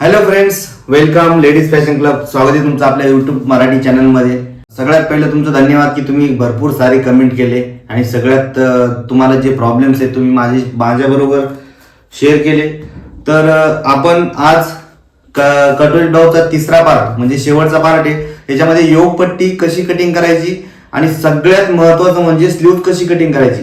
Hello friends welcome ladies fashion club स्वागत आहे तुमचं आपल्या युट्यूब मराठी चॅनलमध्ये सगळ्यात पहिलं तुमचं धन्यवाद की तुम्ही भरपूर सारे कमेंट केले आणि सगळ्यात तुम्हाला जे प्रॉब्लेम्स आहेत तुम्ही माझे माझ्याबरोबर शेअर केले. तर आपण आज क- कटोरी ब्लाऊजचा तिसरा पार्ट म्हणजे शेवटचा पार्ट आहे. त्याच्यामध्ये योग पट्टी कशी कटिंग करायची आणि सगळ्यात महत्वाचं म्हणजे स्लीव कशी कटिंग करायची.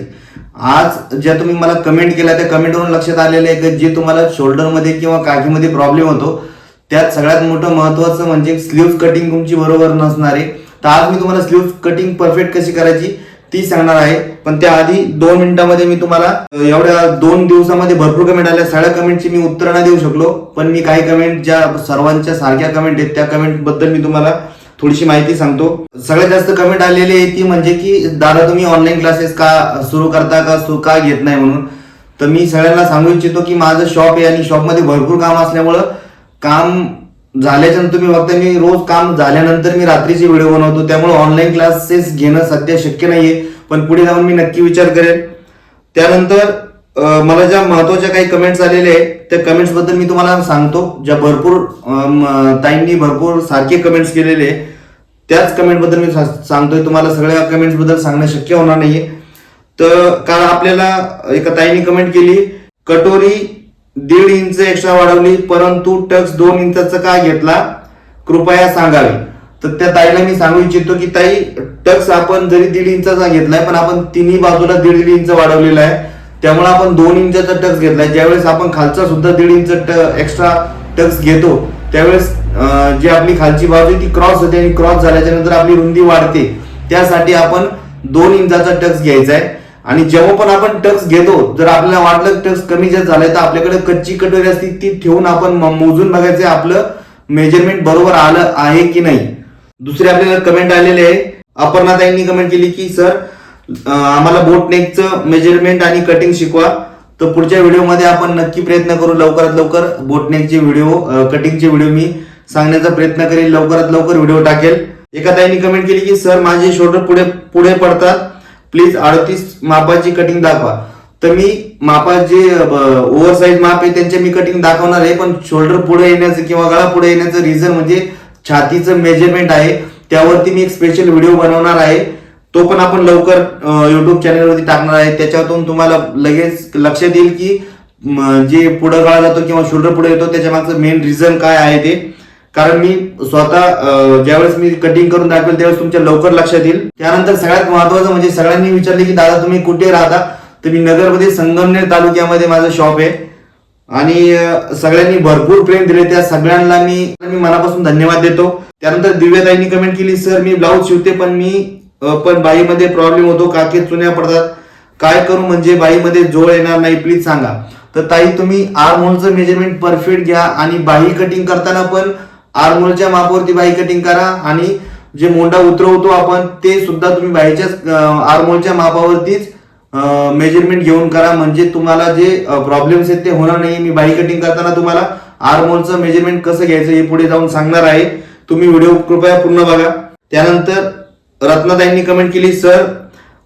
आज ज्या तुम्ही मला कमेंट केल्या त्या कमेंटवरून लक्षात आलेलं आहे की जे तुम्हाला शोल्डरमध्ये किंवा काठीमध्ये प्रॉब्लेम होतो त्यात सगळ्यात मोठं महत्वाचं म्हणजे स्लीव्ह कटिंग तुमची बरोबर नसणार. आहे तर आज मी तुम्हाला स्लीव्ह कटिंग परफेक्ट कशी करायची ती सांगणार आहे. पण त्याआधी दोन मिनिटांमध्ये मी तुम्हाला एवढ्या दोन दिवसामध्ये भरपूर कमेंट आल्या. सगळ्या कमेंटची मी उत्तर नाही देऊ शकलो. पण मी काही कमेंट ज्या सर्वांच्या सारख्या कमेंट आहेत त्या कमेंटबद्दल मी तुम्हाला थोडीशी माहिती सांगतो. सगळ्यात जास्त कमेंट आलेली आहे ती म्हणजे की दादा तुम्ही ऑनलाईन क्लासेस का सुरू करता का? सुरू का घेत नाही? म्हणून. तर मी सगळ्यांना सांगू इच्छितो की माझं शॉप आहे आणि शॉपमध्ये भरपूर काम असल्यामुळं काम झाल्याच्यानंतर तुम्ही बघता. मी रोज काम झाल्यानंतर मी रात्रीचे व्हिडिओ बनवतो. त्यामुळे ऑनलाईन क्लासेस घेणं सध्या शक्य नाहीये. पण पुढे जाऊन मी नक्की विचार करेन. त्यानंतर मला ज्या महत्त्वाच्या काही कमेंट्स आलेले आहेत त्या कमेंट्सबद्दल मी तुम्हाला सांगतो. ज्या भरपूर ताईंनी भरपूर सारखे कमेंट्स केलेले आहे. त्याच कमेंटबद्दल मी सांगतोय. तुम्हाला सगळ्या कमेंट्सबद्दल सांगणं शक्य होणार नाहीये. तर कारण आपल्याला एका ताईने कमेंट केली कटोरी दीड इंच एक्स्ट्रा वाढवली परंतु टक्स दोन इंचाचा का घेतला? कृपया सांगावे. तर त्या ताईला मी सांगू इच्छितो की ताई टक्स आपण जरी दीड इंचाचा घेतलाय पण आपण तिन्ही बाजूला दीड दीड इंच वाढवलेला आहे. त्यामुळे आपण दोन इंचाचा टक्स घेतलाय. ज्यावेळेस आपण खालचा सुद्धा दीड इंच एक्स्ट्रा टक्स घेतो त्यावेळेस जी आपली खालची बाजू ती क्रॉस होते आणि क्रॉस झाल्याच्यानंतर आपली रुंदी वाढते. त्यासाठी आपण दोन इंचाचा टक्स घ्यायचा आहे आणि जेव्हा पण आपण टक्स घेतो जर आपल्याला वाटलं टक्स कमी जर झालाय तर आपल्याकडे कच्ची कटोरी असते ती ठेवून आपण मोजून बघायचं आपलं मेजरमेंट बरोबर आलं आहे की नाही. दुसरे आपल्याला कमेंट आलेले आहे. अपर्णाताईंनी कमेंट केली की सर आम्हाला बोट नेकचं मेजरमेंट आणि कटिंग शिकवा. तर पुढच्या व्हिडिओमध्ये आपण नक्की प्रयत्न करू. लवकरात लवकर बोटनेकचे व्हिडिओ कटिंगचे व्हिडिओ मी सांगण्याचा प्रयत्न करेल लवकरात लवकर व्हिडिओ टाकेल. एका ताईने कमेंट केली की सर माझे शोल्डर पुढे पुढे पडतात. प्लीज अडतीस मापाची कटिंग दाखवा. तर मी मापा जे ओव्हर साईज माप आहे त्यांचे मी कटिंग दाखवणार आहे. पण शोल्डर पुढे येण्याचं किंवा गळा पुढे येण्याचं रिझन म्हणजे छातीचं मेजरमेंट आहे. त्यावरती मी एक स्पेशल व्हिडिओ बनवणार आहे. तो पण आपण लवकर युट्यूब चॅनलवरती टाकणार आहे. त्याच्यातून तुम्हाला लगेच लक्षात येईल की जे पुढं गळा जातो किंवा शोल्डर पुढे येतो त्याच्या मागचं मेन रिझन काय आहे ते. कारण मी स्वतः ज्यावेळेस मी कटिंग करून दाखवेल त्यावेळेस तुमच्या लवकर लक्षात येईल त्यानंतर सगळ्यात महत्वाचं म्हणजे सगळ्यांनी विचारले की दादा तुम्ही कुठे राहता? तर मी नगरमध्ये संगमनेर तालुक्यामध्ये माझं शॉप आहे. आणि सगळ्यांनी भरपूर प्रेम दिले. त्या सगळ्यांना मी मी मनापासून धन्यवाद देतो. त्यानंतर दिव्याताईंनी कमेंट केली सर मी ब्लाऊज शिवते पण मी पण बाईमध्ये प्रॉब्लेम होतो काके चुन्या पडतात? काय करू म्हणजे बाईमध्ये जोड येणार नाही? प्लीज सांगा. तर ताई तुम्ही आर्महोलचं मेजरमेंट परफेक्ट घ्या आणि बाही कटिंग करताना पण आर्महोलच्या मापावरती बाही कटिंग करा आणि जे मोंडा उतरवतो आपण ते सुद्धा तुम्ही बाईच्याच आर्महोलच्या मापावरतीच मेजरमेंट घेऊन करा. म्हणजे तुम्हाला जे प्रॉब्लेम्स आहेत ते होणार नाही. मी बाही कटिंग करताना तुम्हाला आर्महोलचं मेजरमेंट कसं घ्यायचं हे पुढे जाऊन सांगणार आहे. तुम्ही व्हिडिओ कृपया पूर्ण बघा. त्यानंतर रत्नाताईंनी कमेंट केली सर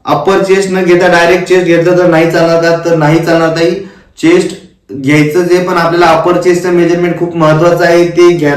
अप्पर चेस्ट न घेता डायरेक्ट चेस्ट घेतलं तर नाही चालणार का तर नाही चालणार ताई. चेस्ट घ्यायचं जे पण आपल्याला अप्पर चेस्टचं मेजरमेंट खूप महत्वाचं आहे ते घ्या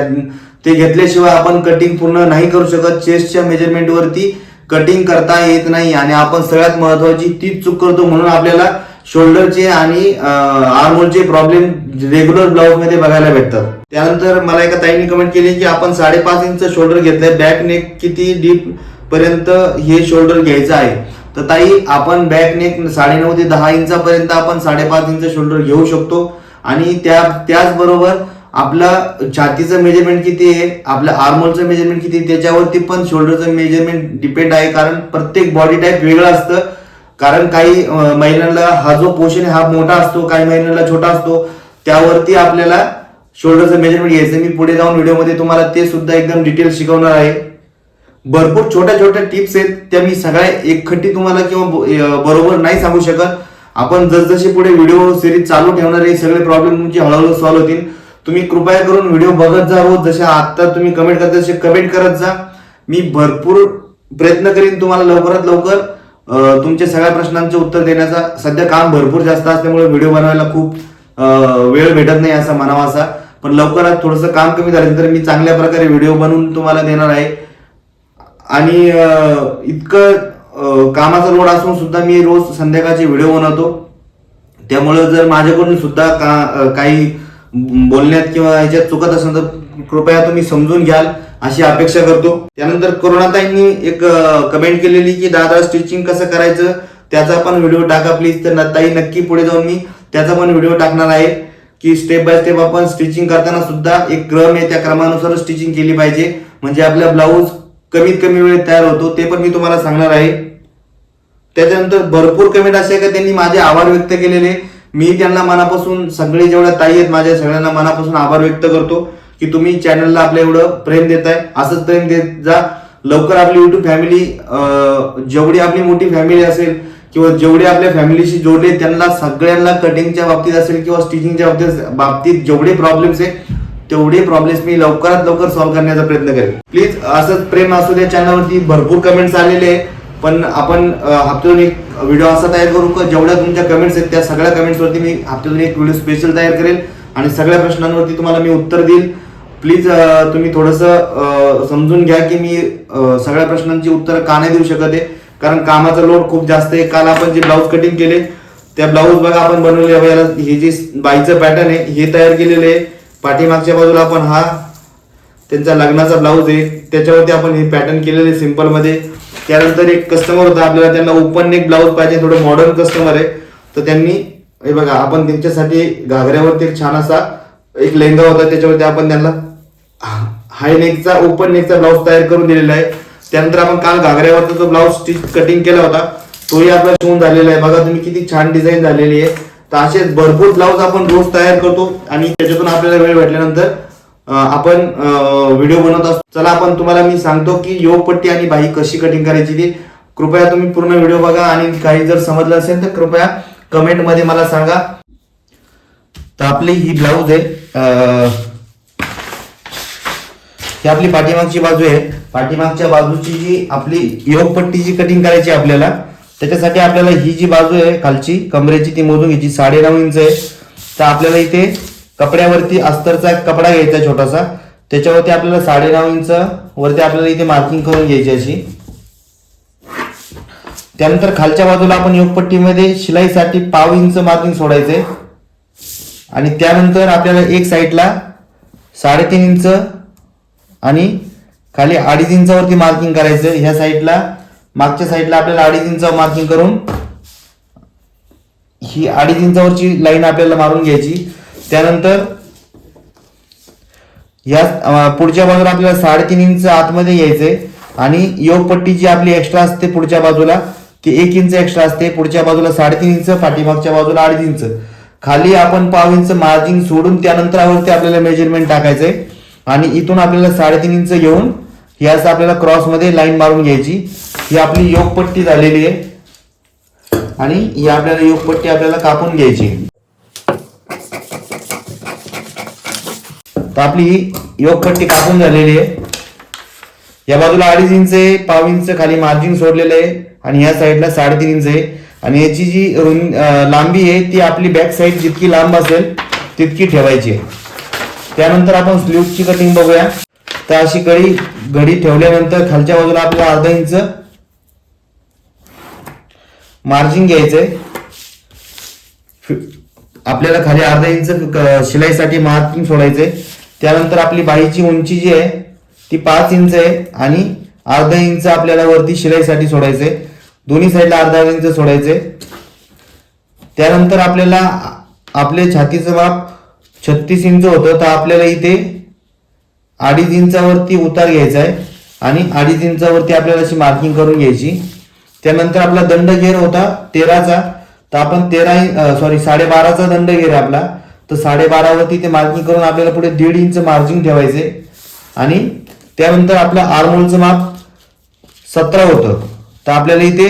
ते घेतल्याशिवाय आपण कटिंग पूर्ण नाही करू शकत. चेस्टच्या मेजरमेंटवरती कटिंग करता येत नाही आणि आपण सगळ्यात महत्वाची तीच चूक करतो म्हणून आपल्याला शोल्डरचे आणि आर्मोलचे प्रॉब्लेम रेग्युलर ब्लाउजमध्ये बघायला भेटतात त्यानंतर मला एका ताईने कमेंट केली की आपण साडेपाच इंच शोल्डर घेतलंय. बॅक नेक किती डीप पर्यंत हे शोल्डर घ्यायचं आहे. तर ताई आपण बॅक नेक साडेनऊ ते दहा इंचापर्यंत आपण साडेपाच इंच शोल्डर घेऊ शकतो. आणि त्या त्याचबरोबर आपला छातीचं मेजरमेंट किती आहे आपल्या आर्मोलचं मेजरमेंट किती आहे, त्याच्यावरती पण शोल्डरचं मेजरमेंट डिपेंड आहे. कारण प्रत्येक बॉडी टाईप वेगळं असतं. कारण काही महिलांना हा जो पोषण आहे हा मोठा असतो काही महिलांना छोटा असतो त्यावरती आपल्याला शोल्डरचं मेजरमेंट घ्यायचं मी पुढे जाऊन व्हिडिओमध्ये तुम्हाला ते सुद्धा एकदम डिटेल शिकवणार आहे. भरपूर छोट्या छोट्या टिप्स आहेत त्या मी सगळ्या एकखट्टी तुम्हाला किंवा बरोबर नाही सांगू शकत. आपण जसजसे पुढे व्हिडिओ सिरीज चालू ठेवणार हे सगळे प्रॉब्लेम तुमचे हळूहळू सॉल्व्ह होतील. तुम्ही कृपया करून व्हिडिओ बघत जा रोज जसे आत्ता तुम्ही कमेंट करता तसे कमेंट करत जा. मी भरपूर प्रयत्न करीन तुम्हाला लवकरात लवकर तुमच्या सगळ्या प्रश्नांचे उत्तर देण्याचा. सध्या काम भरपूर जास्त असल्यामुळे व्हिडिओ बनवायला खूप वेळ भेटत नाही असा म्हणावा असा. पण लवकरात थोडंसं काम कमी झाल्यानंतर मी चांगल्या प्रकारे व्हिडिओ बनवून तुम्हाला देणार आहे. आणि इतकं कामाचा लोड असून सुद्धा मी रोज संध्याकाळचे व्हिडिओ बनवतो. त्यामुळं जर माझ्याकडून सुद्धा का काही बोलण्यात किंवा याच्यात चुकत असेल तर कृपया तुम्ही समजून घ्याल अशी अपेक्षा करतो. त्यानंतर करुणाताईंनी एक कमेंट केलेली की दादा स्टिचिंग कसं करायचं? त्याचा पण व्हिडिओ टाका प्लीज तर न- ताई नक्की पुढे जाऊन मी त्याचा पण व्हिडिओ टाकणार आहे की स्टेप बाय स्टेप आपण स्टिचिंग करताना सुद्धा एक क्रम आहे त्या क्रमानुसार स्टिचिंग केली पाहिजे. म्हणजे आपला ब्लाऊज कमीत कमी वेळेत तयार होतो ते पण मी तुम्हाला सांगणार आहे. त्याच्यानंतर भरपूर कमेंट असे का त्यांनी माझे आभार व्यक्त केलेले. मी त्यांना मनापासून सगळे जेवढ्या ताई आहेत माझ्या सगळ्यांना मनापासून आभार व्यक्त करतो की तुम्ही चॅनलला आपलं एवढं प्रेम देताय. असंच प्रेम देत जा. लवकर आपली युट्यूब फॅमिली जेवढी आपली मोठी फॅमिली असेल किंवा जेवढे आपल्या फॅमिलीशी जोडले त्यांना सगळ्यांना कटिंगच्या बाबतीत असेल किंवा स्टिचिंगच्या बाबतीत बाबतीत जेवढे प्रॉब्लेम्स आहे तेवढे प्रॉब्लेम्स मी लवकरात लवकर सॉल्व्ह करण्याचा प्रयत्न करेन. प्लीज असंच प्रेम असू द्या चॅनलवरती भरपूर कमेंट्स आलेले आहे पण आपण हप्त्यातून एक व्हिडिओ असा तयार करू का जेवढ्या तुमच्या कमेंट्स आहेत त्या सगळ्या कमेंट्सवरती मी हप्त्यातून एक व्हिडिओ स्पेशल तयार करेल. आणि सगळ्या प्रश्नांवरती तुम्हाला मी उत्तर देईल. प्लीज तुम्ही थोडंसं समजून घ्या की मी सगळ्या प्रश्नांची उत्तर का नाही देऊ शकत आहे. कारण कामाचा लोड खूप जास्त आहे. काल आपण जे ब्लाऊज कटिंग केले त्या ब्लाऊज बघा आपण बनवले. याला हे जे बाईचं पॅटर्न आहे हे तयार केलेले आहे. पाठीमागच्या बाजूला आपण हा त्यांचा लग्नाचा ब्लाऊज आहे. त्याच्यावरती आपण हे पॅटर्न केलेले सिम्पलमध्ये त्यानंतर एक कस्टमर होता आपल्याला त्यांना ओपन नेक ब्लाऊज पाहिजे थोडं मॉडर्न कस्टमर आहे. तर त्यांनी हे बघा आपण त्यांच्यासाठी घागऱ्यावरती एक छान असा एक लेहंगा होता त्याच्यावरती आपण त्यांना हाय नेकचा ओपन नेकचा ब्लाऊज तयार करून दिलेला आहे. त्यानंतर आपण काल घागऱ्यावरचा जो ब्लाऊज स्टिच कटिंग केला होता तोही आपला शिवून झालेला आहे. बघा तुम्ही किती छान डिझाईन झालेली आहे. तर असे भरपूर ब्लाऊज आपण रोज तयार करतो आणि त्याच्यातून आपल्याला वेळ भेटल्यानंतर आपण व्हिडिओ बनवत असतो. चला आपण तुम्हाला मी सांगतो की योग पट्टी आणि बाही कशी कटिंग करायची ती. कृपया तुम्ही पूर्ण व्हिडिओ बघा आणि काही जर समजलं असेल तर कृपया कमेंटमध्ये मला सांगा. तर आपली ही ब्लाऊज आहे ही आपली पाठीमागची बाजू आहे. पाठीमागच्या बाजूची जी आपली योगपट्टीची कटिंग करायची आहे आपल्याला त्याच्यासाठी आपल्याला ही जी बाजू आहे खालची कमरेची ती मोजून घ्यायची साडेनऊ इंच आहे. तर आपल्याला इथे कपड्यावरती अस्तरचा एक कपडा घ्यायचा आहे छोटासा. त्याच्यावरती आपल्याला साडेनऊ इंच वरती आपल्याला इथे मार्किंग करून घ्यायची अशी. त्यानंतर खालच्या बाजूला आपण योगपट्टीमध्ये शिलाईसाठी पाव इंच मार्किंग सोडायचंय आणि त्यानंतर आपल्याला एक साईडला साडेतीन इंच आणि खाली अडीच इंचावरती मार्किंग करायचं ह्या साईडला मागच्या साईडला आपल्याला अडीच इंच मार्किंग करून ही अडीच इंचावरची लाईन आपल्याला मारून घ्यायची. त्यानंतर या पुढच्या बाजूला आपल्याला साडेतीन इंच आतमध्ये यायचंय. आणि योगपट्टी जी आपली एक्स्ट्रा असते पुढच्या बाजूला ती एक इंच एक्स्ट्रा असते पुढच्या बाजूला साडेतीन इंच पाठीमागच्या बाजूला अडीच इंच खाली आपण पाव इंच मार्जिन सोडून त्यानंतर आपल्याला मेजरमेंट टाकायचंय. आणि इथून आपल्याला साडेतीन इंच घेऊन ही असं आपल्याला क्रॉसमध्ये लाईन मारून घ्यायची. ही आपली योगपट्टी झालेली आहे. आणि ही आपल्याला योगपट्टी आपल्याला कापून घ्यायची तर आपली ही योगपट्टी कापून झालेली आहे. या बाजूला अडीच इंच आहे पाव इंच खाली मार्जिन सोडलेलं आहे. आणि या साईडला साडेतीन इंच आहे. आणि याची जी रुं- लांबी आहे ती आपली बॅक साईड जितकी लांब असेल तितकी ठेवायची आहे. त्यानंतर आपण स्लीवची कटिंग बघूया. तर अशी कडी घडी ठेवल्यानंतर खालच्या बाजूला आपल्याला अर्धा इंच मार्जिन घ्यायचंय. आपल्याला खाली अर्धा इंच शिलाईसाठी मार्किंग सोडायचंय. त्यानंतर आपली बाईची उंची जी आहे ती पाच इंच आहे आणि अर्धा इंच आपल्याला वरती शिलाईसाठी सोडायचंय. दोन्ही साईडला अर्धा इंच सोडायचंय. त्यानंतर आपल्याला आपले छातीचं माप छत्तीस इंच होतं तर आपल्याला इथे अडीच इंचावरती उतार घ्यायचा आहे आणि अडीच इंचावरती आपल्याला अशी मार्किंग करून घ्यायची. त्यानंतर आपला दंड घेर होता तेराचा. तर आपण तेरा सॉरी साडेबाराचा दंड घेर आहे आपला. तर साडेबारावरती ते मार्किंग करून आपल्याला पुढे दीड इंच मार्जिन ठेवायचे. आणि त्यानंतर आपलं आरमोलचं माप सतरा होतं. तर आपल्याला इथे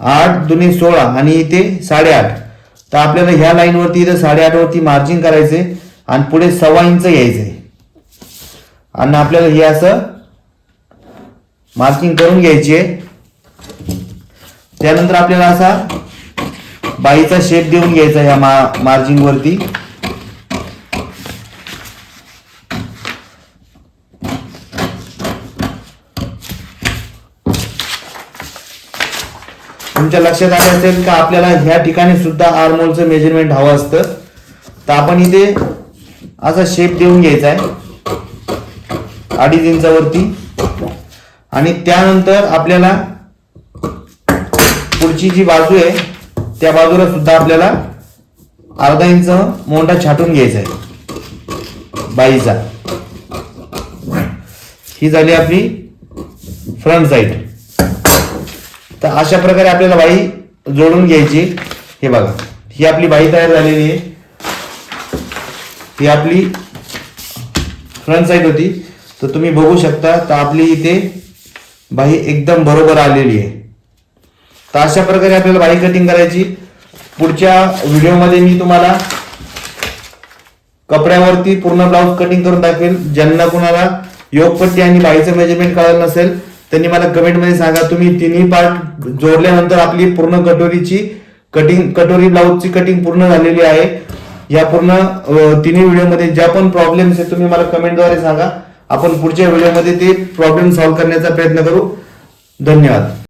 आठ दुने सोळा आणि इथे साडेआठ. तर आपल्याला ह्या लाईनवरती इथं साडेआठवरती मार्जिन करायचे आणि पुढे सव्वा इंच घ्यायचे. आणि आपल्याला हे असं मार्किंग करून घ्यायची आहे. त्यानंतर आपल्याला असा बाईचा शेप देऊन घ्यायचा ह्या मा मार्जिंगवरती तुमच्या लक्षात आलं असेल का आपल्याला ह्या ठिकाणी सुद्धा आरमोलचं मेजरमेंट हवं असतं. तर आपण इथे असा शेप देऊन घ्यायचा आहे. अडीच इंचावरती. आणि त्यानंतर आपल्याला पुढची जी बाजू आहे त्या बाजूला सुद्धा आपल्याला अर्धा इंच मोंडा छाटून घ्यायचा आहे. बाईचा. ही झाली आपली फ्रंट साईड. तर अशा प्रकारे आपल्याला बाई जोडून घ्यायची. हे बघा ही आपली बाई तयार झालेली आहे. ही आपली फ्रंट साईड होती. तर तुम्ही बघू शकता तर आपली इथे बाई एकदम बरोबर आलेली आहे. तर अशा प्रकारे आपल्याला बाई कटिंग करायची. पुढच्या व्हिडिओमध्ये मी तुम्हाला कपड्यावरती पूर्ण ब्लाऊज कटिंग करून दाखवेल. ज्यांना कुणाला योगपट्टी आणि बाईचं मेजरमेंट कळलं नसेल त्यांनी मला कमेंटमध्ये सांगा. तुम्ही तिन्ही पार्ट जोडल्यानंतर आपली पूर्ण कटोरीची कटिंग कटोरी ब्लाऊजची कटिंग पूर्ण झालेली आहे. या पूर्ण तिन्ही व्हिडिओमध्ये ज्या पण प्रॉब्लेम्स आहेत तुम्ही मला कमेंटद्वारे सांगा. आपण पुढच्या व्हिडिओमध्ये ते प्रॉब्लेम सॉल्व्ह करण्याचा प्रयत्न करू. धन्यवाद.